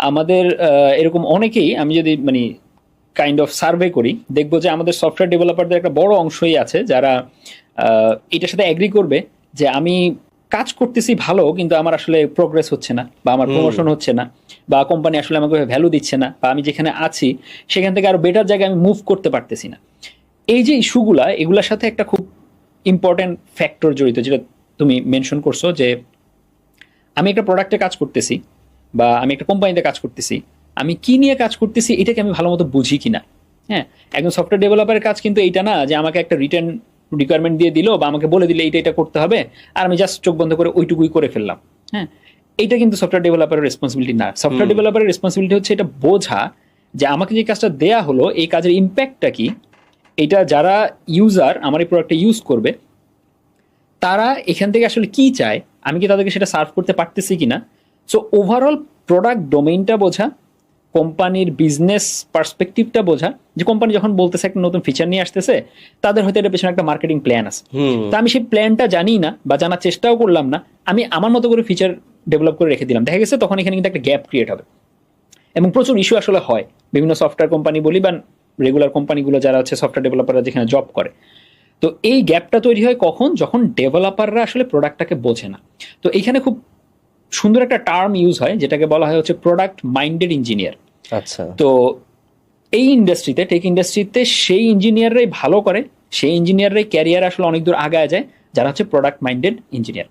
আমাদের এরকম অনেকেই আমি যদি মানে কাইন্ড অফ সার্ভে করি দেখব যে আমাদের সফটওয়্যার ডেভেলপারদের একটা বড় অংশই আছে যারা এটার সাথে অ্যাগ্রি করবে যে আমি কাজ করতেছি ভালো কিন্তু আমার আসলে প্রোগ্রেস হচ্ছে না বা আমার প্রমোশন হচ্ছে না বা কোম্পানি আসলে আমাকে ভ্যালু দিচ্ছে না বা আমি যেখানে আছি সেখান থেকে আরও বেটার জায়গায় আমি মুভ করতে পারতেছি না। এই যে ইস্যুগুলা এগুলোর সাথে একটা খুব ইম্পর্টেন্ট ফ্যাক্টর জড়িত যেটা তুমি মেনশন করছ যে আমি একটা প্রোডাক্টে কাজ করতেছি বা আমি একটা কোম্পানিতে কাজ করতেছি আমি কি নিয়ে কাজ করতেছি এটাকে আমি ভালো মতো বুঝি কিনা। হ্যাঁ একজন সফটওয়্যার ডেভেলপারের কাজ কিন্তু এইটা না যে আমাকে একটা রিটার্ন রিকোয়ারমেন্ট দিয়ে দিল বা আমাকে বলে দিলে এইটা এটা করতে হবে আর আমি জাস্ট চোখ বন্ধ করে ওইটুকুই করে ফেললাম। হ্যাঁ এইটা কিন্তু সফটওয়্যার ডেভেলপারের রেসপন্সিবিলিটি না। সফটওয়্যার ডেভেলপারের রেসপন্সিবিলিটি হচ্ছে এটা বোঝা যে আমাকে যে কাজটা দেয়া হলো এই কাজের ইম্প্যাক্টটা কি? এটা যারা ইউজার আমার এই প্রোডাক্টটা ইউজ করবে তারা এখান থেকে আসলে কি চায়? আমি কি তাদেরকে সেটা সার্ভ করতে পারতেছি কিনা? সো ওভারঅল প্রোডাক্ট ডোমেইনটা বোঝা কোম্পানির বিজনেস পার্সপেক্টিভটা বোঝা যে কোম্পানি যখন বলতেছে একটা নতুন ফিচার নিয়ে আসতেছে তাদের হয়তো এটার পেছনে একটা মার্কেটিং প্ল্যান আছে। তা আমি সেই প্ল্যানটা জানি না বা জানার চেষ্টাও করলাম না আমি আমার মতো করে ফিচার ডেভেলপ করে রেখে দিলাম। দেখা গেছে তখন এখানে কিন্তু একটা গ্যাপ ক্রিয়েট হবে। এবং প্রচুর ইস্যু আসলে হয় বিভিন্ন সফটওয়্যার কোম্পানি বলি বা রেগুলার কোম্পানিগুলো যারা হচ্ছে সফটওয়্যার ডেভেলপাররা যেখানে জব করে। তো এই গ্যাপটা তৈরি হয় কখন? যখন ডেভেলপাররা আসলে প্রোডাক্টটাকে বোঝে না। তো এইখানে খুব সুন্দর একটা টার্ম ইউজ হয় যেটাকে বলা হয় হচ্ছে প্রোডাক্ট মাইন্ডেড ইঞ্জিনিয়ার আচ্ছা। তো এই ইন্ডাস্ট্রিতে টেক ইন্ডাস্ট্রিতে সেই ইঞ্জিনিয়াররাই ভালো করে সেই ইঞ্জিনিয়াররাই ক্যারিয়ার আসলে অনেক দূর আগায় যায় যারা হচ্ছে প্রোডাক্ট মাইন্ডেড ইঞ্জিনিয়ার